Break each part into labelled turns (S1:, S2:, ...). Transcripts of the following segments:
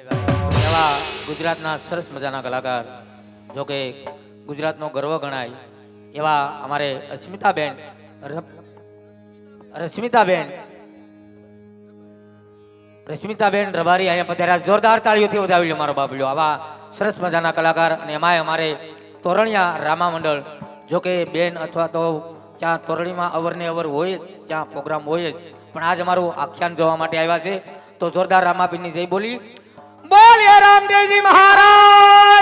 S1: એવા ગુજરાતના સરસ મજાના કલાકાર. જો કે ગુજરાતનો ગર્વ ગણાય એવા અમારે અસ્મિતાબેન રશ્મિતાબેન. રશ્મિતાબેન રબારી અહીંયા પધાર્યા. જોરદાર તાળીઓથી વધાવી લો મારો બાબલ્યો આવા સરસ મજાના કલાકાર અને એમાંય અમારે તોરણિયા રામા મંડળ જો કે બેન અથવા તો ત્યાં તોરણીમાં અવરને અવર હોય ત્યાં પ્રોગ્રામ હોય પણ આજ અમારું આખ્યાન જોવા માટે આવ્યા છે. તો જોરદાર રામાબેનની જય બોલી. બોલીએ રામદેવજી મહારાજની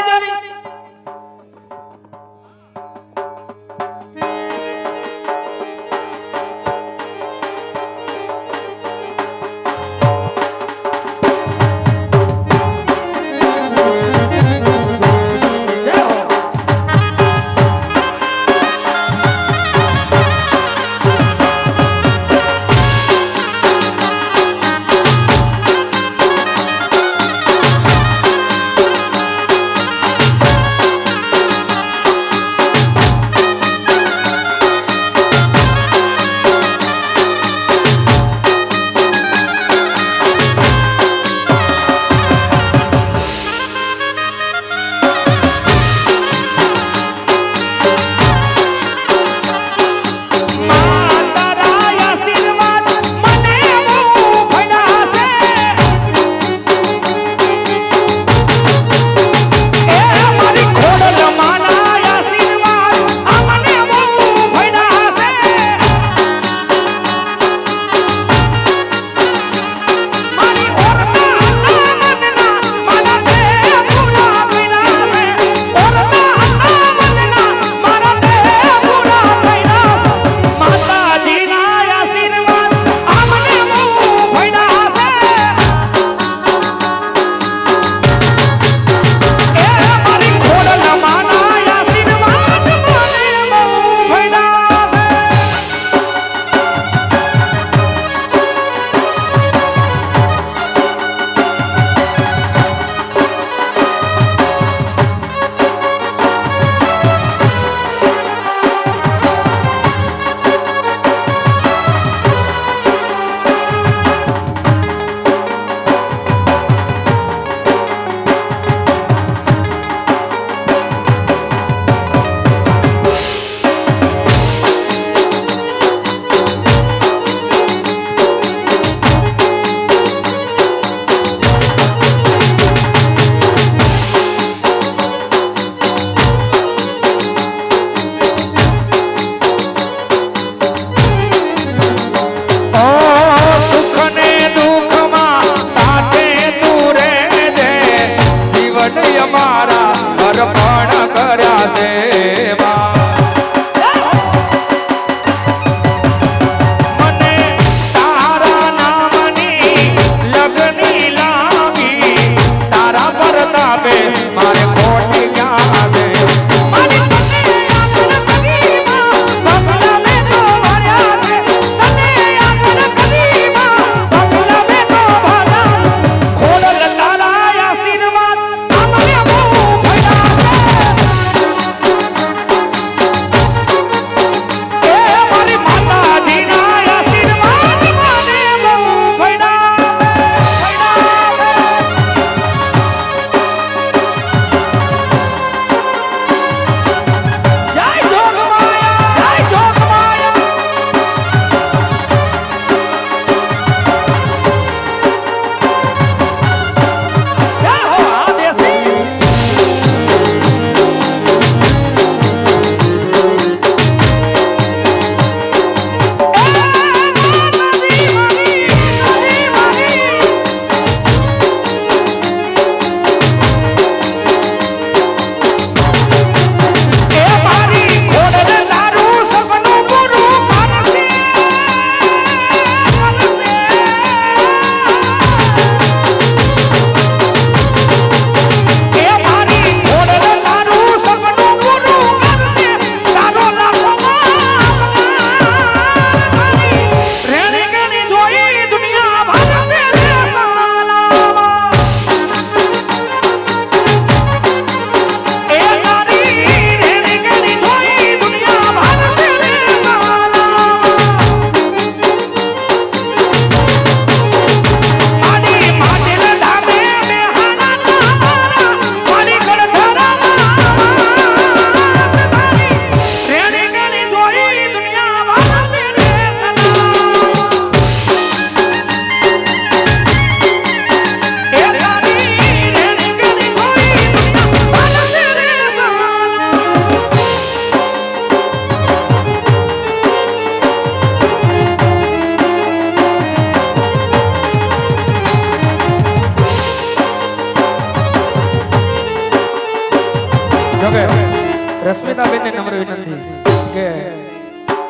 S2: રશ્મિતાબેનને વિનંતી કે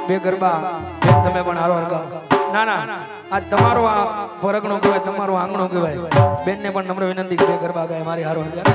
S2: બે ગરબા બેન તમે પણ હારો હરગાવ. ના ના આ તમારો આ ભરગણો કહેવાય તમારો આંગણો કહેવાય. બેનને પણ નમ્ર વિનંતી કે બે ગરબા ગાય મારી હારો હરગાવ.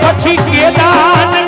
S2: પછી કેદાન